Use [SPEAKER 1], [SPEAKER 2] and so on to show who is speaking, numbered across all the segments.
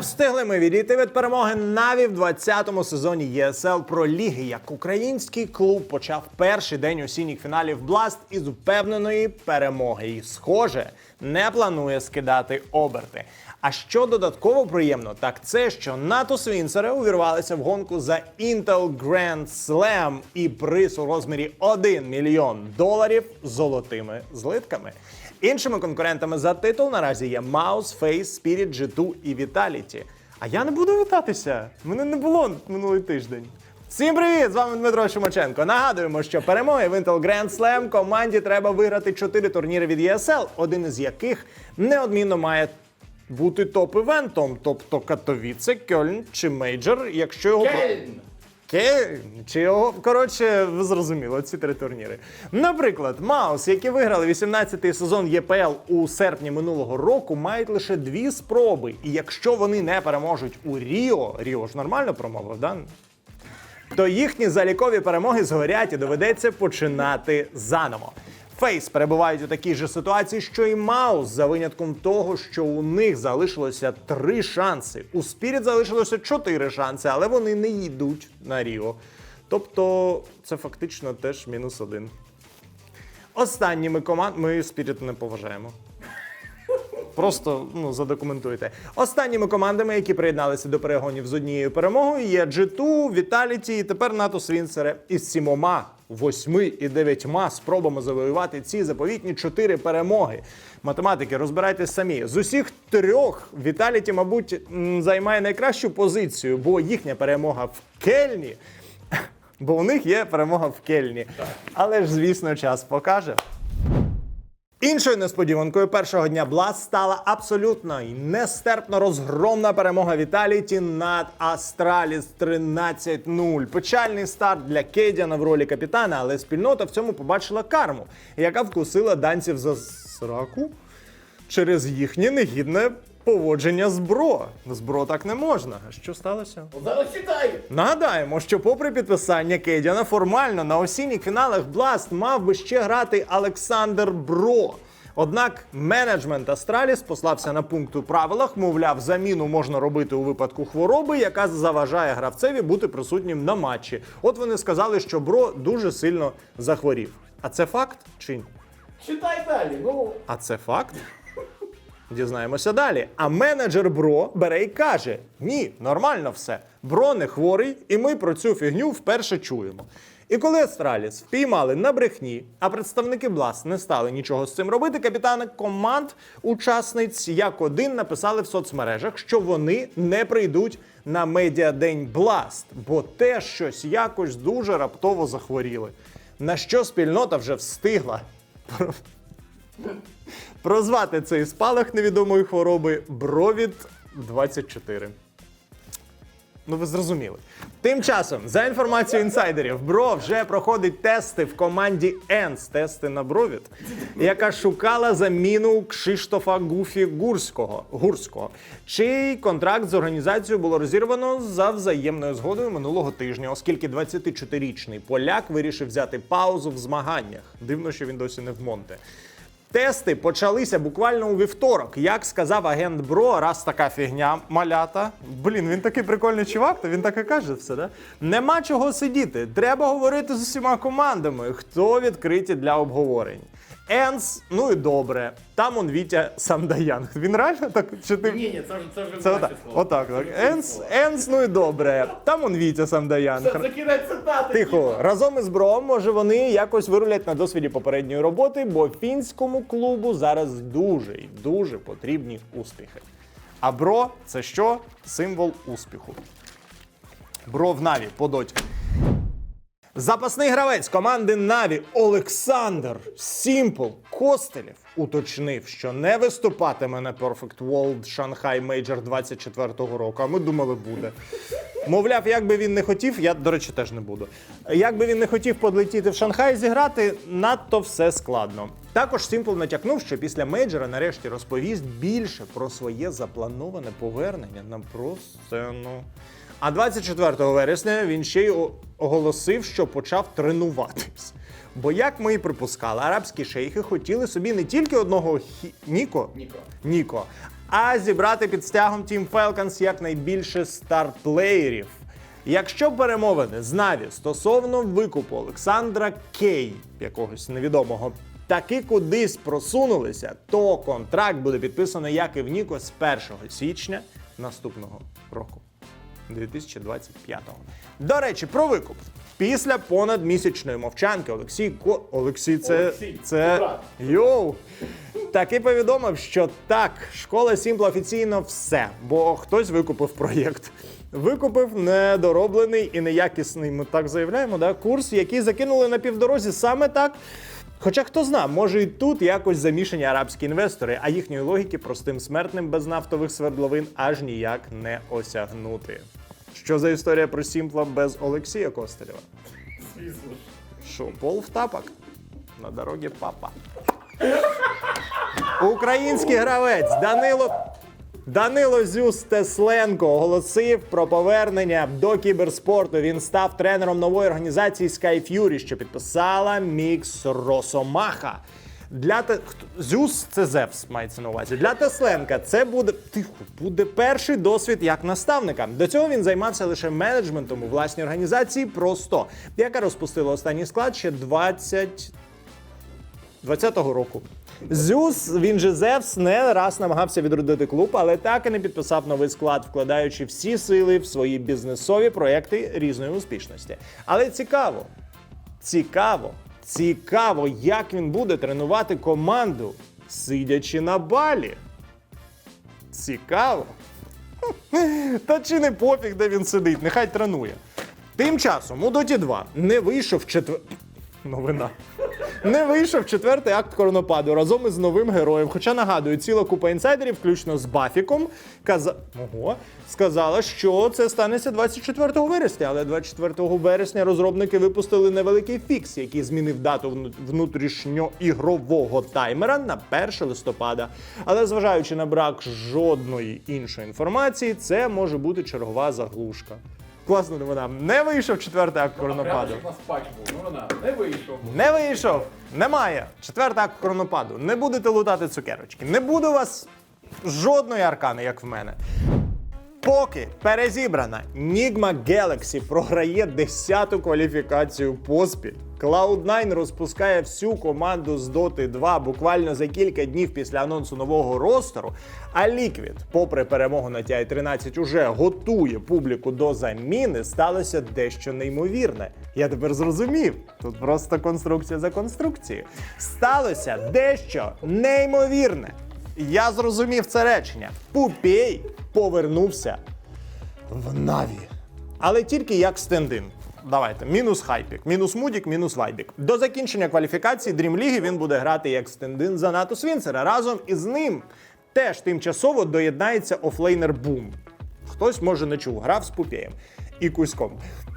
[SPEAKER 1] Встигли ми відійти від перемоги Наві в 20-му сезоні ЄСЛ про ліги. Як український клуб почав перший день осінніх фіналів Бласт із впевненої перемоги. І, схоже, не планує скидати оберти. А що додатково приємно, так це, що НАТО Свінцери увірвалися в гонку за Intel Grand Slam і приз у розмірі 1 мільйон доларів золотими злитками. Іншими конкурентами за титул наразі є Mouse, Face, Spirit, G2 і Vitality. А я не буду вітатися. Мене не було минулий тиждень. Всім привіт! З вами Дмитро Шумаченко. Нагадуємо, що перемоги в Intel Grand Slam команді треба виграти 4 турніри від ESL, один із яких неодмінно має бути топ-івентом, тобто Катовіце, Кьольн чи Мейджор, якщо його.
[SPEAKER 2] Кельн!
[SPEAKER 1] Чи коротше, ви зрозуміли, ці три турніри. Наприклад, Маус, які виграли 18-й сезон ЄПЛ у серпні минулого року, мають лише дві спроби. І якщо вони не переможуть у Ріо, Ріо ж нормально промовив, да? то їхні залікові перемоги згорять і доведеться починати заново. Фейс перебувають у такій же ситуації, що і Маус, за винятком того, що у них залишилося три шанси. У Спіріт залишилося чотири шанси, але вони не йдуть на Ріо. Тобто це фактично теж мінус один. Останніми команд ми Спіріт не поважаємо. Просто ну, задокументуйте. Останніми командами, які приєдналися до перегонів з однією перемогою, є G2, Vitality і тепер НАТО Свінцере із сімома, восьми і дев'ятьма спробами завоювати ці заповітні чотири перемоги. Математики, розбирайтесь самі. З усіх трьох Віталіті, мабуть, займає найкращу позицію, бо їхня перемога в Кельні. Бо у них є перемога в Кельні. Але ж, звісно, час покаже. Іншою несподіванкою першого дня Блас стала абсолютно і нестерпно розгромна перемога Віталіті над Астраліс 13-0. Печальний старт для Кейдіана в ролі капітана, але спільнота в цьому побачила карму, яка вкусила данців за сраку через їхнє негідне поводження з бро. З бро так не можна. А що сталося?
[SPEAKER 2] Зараз читай!
[SPEAKER 1] Нагадаємо, що попри підписання Кейдяна, формально на осінніх фіналах Бласт мав би ще грати Олександр Бро. Однак менеджмент Астраліс послався на пункт у правилах, мовляв, заміну можна робити у випадку хвороби, яка заважає гравцеві бути присутнім на матчі. От вони сказали, що Бро дуже сильно захворів. А це факт чи ні?
[SPEAKER 2] Читай далі, ну.
[SPEAKER 1] А це факт? Дізнаємося далі. А менеджер Бро бере і каже: ні, нормально все. Бро не хворий, і ми про цю фігню вперше чуємо. І коли Астраліс впіймали на брехні, а представники Бласт не стали нічого з цим робити, капітани команд учасниць як один написали в соцмережах, що вони не прийдуть на медіадень Бласт, бо теж щось якось дуже раптово захворіли. На що спільнота вже встигла прозвати цей спалах невідомої хвороби Бровід 24. Ну, ви зрозуміли. Тим часом, за інформацією інсайдерів, Бро вже проходить тести в команді Енс, тести на Бровід, яка шукала заміну Кшиштофа Гуфі Гурського, Гурського, чий контракт з організацією було розірвано за взаємною згодою минулого тижня, оскільки 24-річний поляк вирішив взяти паузу в змаганнях. Дивно, що він досі не в Монте. Тести почалися буквально у вівторок. Як сказав агент Бро, раз така фігня малята. Блін, він такий прикольний чувак, то він так і каже все, да? Нема чого сидіти. Треба говорити з усіма командами, хто відкриті для обговорень. Енс, ну і добре. Там он Вітя Самдаянг. Він реально так чи ти.
[SPEAKER 2] Ні, ні, це вже це вже
[SPEAKER 1] Це отак,
[SPEAKER 2] слово.
[SPEAKER 1] отак, так. Енс. Енс, ну і добре. Там он Вітя Самдаянг.
[SPEAKER 2] Це, це кінець цитати.
[SPEAKER 1] Тихо, разом із Бром, може, вони якось вирулять на досвіді попередньої роботи, бо фінському клубу зараз дуже і дуже потрібні успіхи. А Бро це що? Символ успіху. Бро в Наві по доті. Запасний гравець команди Наві Олександр Сімпл Костелєв уточнив, що не виступатиме на Perfect World Shanghai Major 24-го року. А ми думали, буде. Мовляв, як би він не хотів, я, до речі, теж не буду. Як би він не хотів подлетіти в Шанхай зіграти, надто все складно. Також Сімпл натякнув, що після мейджора нарешті розповість більше про своє заплановане повернення на про-сцену. А 24 вересня він ще й оголосив, що почав тренуватись. Бо, як ми і припускали, арабські шейхи хотіли собі не тільки одного хі... Ніко,
[SPEAKER 2] Ніко.
[SPEAKER 1] Ніко, а зібрати під стягом Team Falcons якнайбільше старплеєрів. Якщо перемовини з Наві стосовно викупу Олександра Кей, якогось невідомого, таки кудись просунулися, то контракт буде підписано як і в Ніко з 1 січня наступного року. 2025-го. До речі, про викуп. Після понад місячної мовчанки Олексій Ко... Олексій, це,
[SPEAKER 2] Олексій,
[SPEAKER 1] це...
[SPEAKER 2] це брат.
[SPEAKER 1] Йоу! Таки повідомив, що так, школа Сімпла офіційно все, бо хтось викупив проєкт. Викупив недороблений і неякісний, ми так заявляємо, да, курс, який закинули на півдорозі саме так. Хоча хто зна, може і тут якось замішані арабські інвестори, а їхньої логіки простим смертним без нафтових свердловин аж ніяк не осягнути. Що за історія про Сімпла без Олексія Костелєва? Що, пол в тапок? На дорогі папа. Український гравець Данило. Данило Зюс Тесленко оголосив про повернення до кіберспорту. Він став тренером нової організації Sky Fury, що підписала Мікс Росомаха. Для те... Зюс це Зевс мається на увазі. Для Тесленка це буде тихо, буде перший досвід як наставника. До цього він займався лише менеджментом у власній організації просто, яка розпустила останній склад ще 20 20-го року. Зюс, він же Зевс, не раз намагався відродити клуб, але так і не підписав новий склад, вкладаючи всі сили в свої бізнесові проекти різної успішності. Але цікаво, цікаво, цікаво, як він буде тренувати команду, сидячи на балі. Цікаво. Та чи не пофіг, де він сидить, нехай тренує. Тим часом у Доті 2 не вийшов четвер... Новина. Не вийшов четвертий акт коронопаду разом із новим героєм. Хоча нагадую, ціла купа інсайдерів, включно з Бафіком, каза... Ого, сказала, що це станеться 24 вересня. Але 24 вересня розробники випустили невеликий фікс, який змінив дату внутрішньоігрового таймера на 1 листопада. Але зважаючи на брак жодної іншої інформації, це може бути чергова заглушка. Класна новина. Не вийшов четвертий акт коронопаду.
[SPEAKER 2] На спач. Ну вона не вийшов.
[SPEAKER 1] Не вийшов. Немає. Четвертий акт коронопаду. Не будете лутати цукерочки. Не буде у вас жодної аркани, як в мене. Поки перезібрана Nigma Galaxy програє 10-ту кваліфікацію поспіль. Cloud9 розпускає всю команду з Dota 2 буквально за кілька днів після анонсу нового ростеру. А Liquid, попри перемогу на TI 13, уже готує публіку до заміни. Сталося дещо неймовірне. Я тепер зрозумів. Тут просто конструкція за конструкцією. Сталося дещо неймовірне. Я зрозумів це речення. Пупей повернувся в Наві. Але тільки як стендин. Давайте, мінус хайпік, мінус мудік, мінус вайбік. До закінчення кваліфікації League він буде грати як стендин за НАТО Свінцера. Разом із ним теж тимчасово доєднається офлейнер Бум. Хтось може не чув, грав з Пупєєм і Кузьком.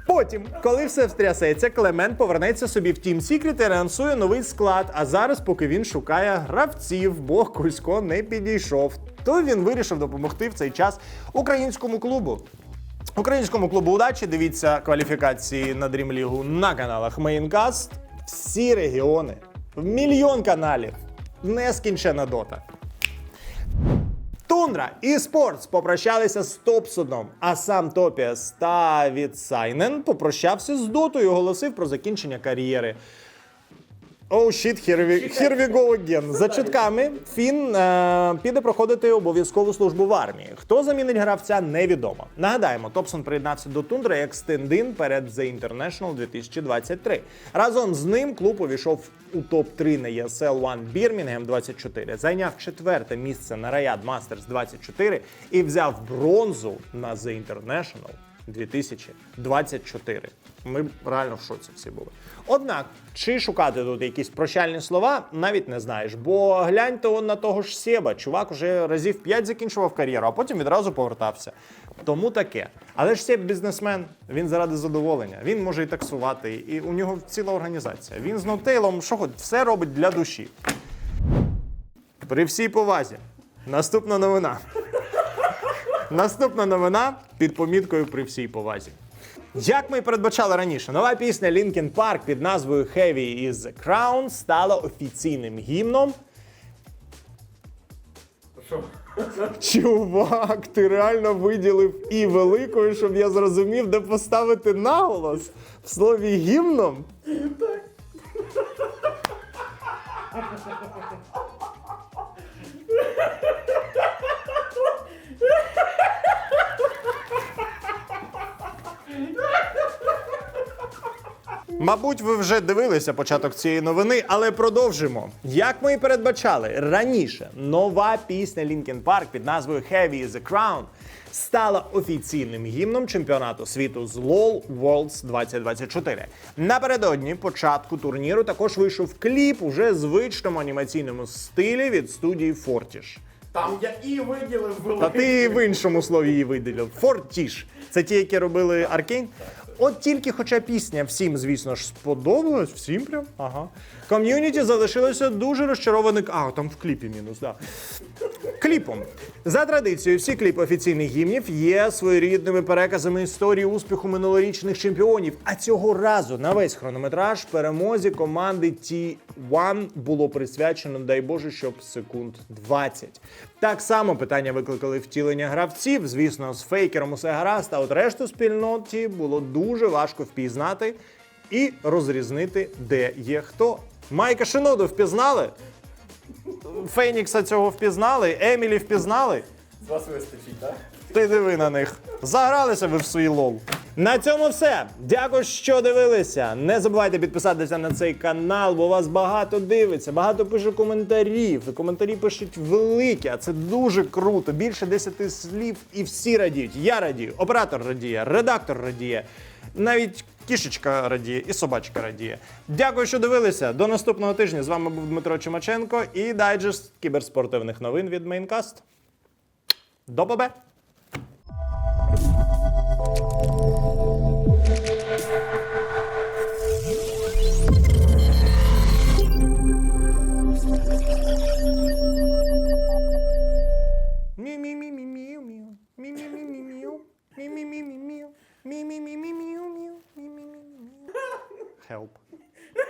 [SPEAKER 1] Потім, коли все встрясеться, Клемент повернеться собі в Team Secret і анонсує новий склад. А зараз, поки він шукає гравців, бо Кузько не підійшов, то він вирішив допомогти в цей час українському клубу. Українському клубу удачі дивіться кваліфікації на League на каналах Maincast. Всі регіони, мільйон каналів, нескінчена дота. Тундра і Спортс попрощалися з Топсоном, а сам Топіас та Вітсайнен попрощався з дотою оголосив про закінчення кар'єри. Оу, oh, shit, here we, here we go again. За чутками Фін е, піде проходити обов'язкову службу в армії. Хто замінить гравця, невідомо. Нагадаємо, Топсон приєднався до Тундри як стендин перед The International 2023. Разом з ним клуб увійшов у топ-3 на ESL One Birmingham 24, зайняв четверте місце на Riot Masters 24 і взяв бронзу на The International 2024. Ми реально в шоці всі були. Однак, чи шукати тут якісь прощальні слова, навіть не знаєш. Бо гляньте он на того ж Себа. Чувак уже разів 5 закінчував кар'єру, а потім відразу повертався. Тому таке. Але ж Себ бізнесмен, він заради задоволення. Він може і таксувати, і у нього ціла організація. Він з ноутейлом, що хоч, все робить для душі. При всій повазі. Наступна новина. Наступна новина під поміткою при всій повазі. Як ми і передбачали раніше, нова пісня Linkin Park під назвою Heavy is the Crown стала офіційним гімном Чувак, ти реально виділив і великою, щоб я зрозумів, де поставити наголос в слові гімном. Мабуть, ви вже дивилися початок цієї новини, але продовжимо. Як ми і передбачали раніше, нова пісня Linkin Park під назвою Heavy is a Crown стала офіційним гімном чемпіонату світу з LoL Worlds 2024. Напередодні початку турніру також вийшов кліп уже звичному анімаційному стилі від студії Fortish.
[SPEAKER 2] Там я і виділив
[SPEAKER 1] Та ти в іншому слові її виділив. Fortish. Це ті, які робили Аркейн. От тільки, хоча пісня всім, звісно ж, сподобалась, всім прям. Ага. Ком'юніті залишилося дуже розчарованих. А, там в кліпі мінус, да. Кліпом. За традицією, всі кліпи офіційних гімнів є своєрідними переказами історії успіху минулорічних чемпіонів. А цього разу на весь хронометраж перемозі команди T1 було присвячено, дай Боже, щоб секунд 20. Так само питання викликали втілення гравців. Звісно, з фейкером усе гаразд, а от решту спільноті було дуже важко впізнати і розрізнити, де є хто. Майка Шиноду впізнали? Фенікса цього впізнали, Емілі впізнали.
[SPEAKER 2] З вас вистачить, так?
[SPEAKER 1] Ти диви на них. Загралися ви в свій лол. На цьому все. Дякую, що дивилися. Не забувайте підписатися на цей канал, бо вас багато дивиться, багато пише коментарів. І коментарі пишуть великі, а це дуже круто. Більше 10 слів, і всі радіють. Я радію, оператор радіє, редактор радіє. Навіть кішечка радіє і собачка радіє. Дякую, що дивилися. До наступного тижня. З вами був Дмитро Чумаченко і дайджест кіберспортивних новин від Мейнкаст. До побе!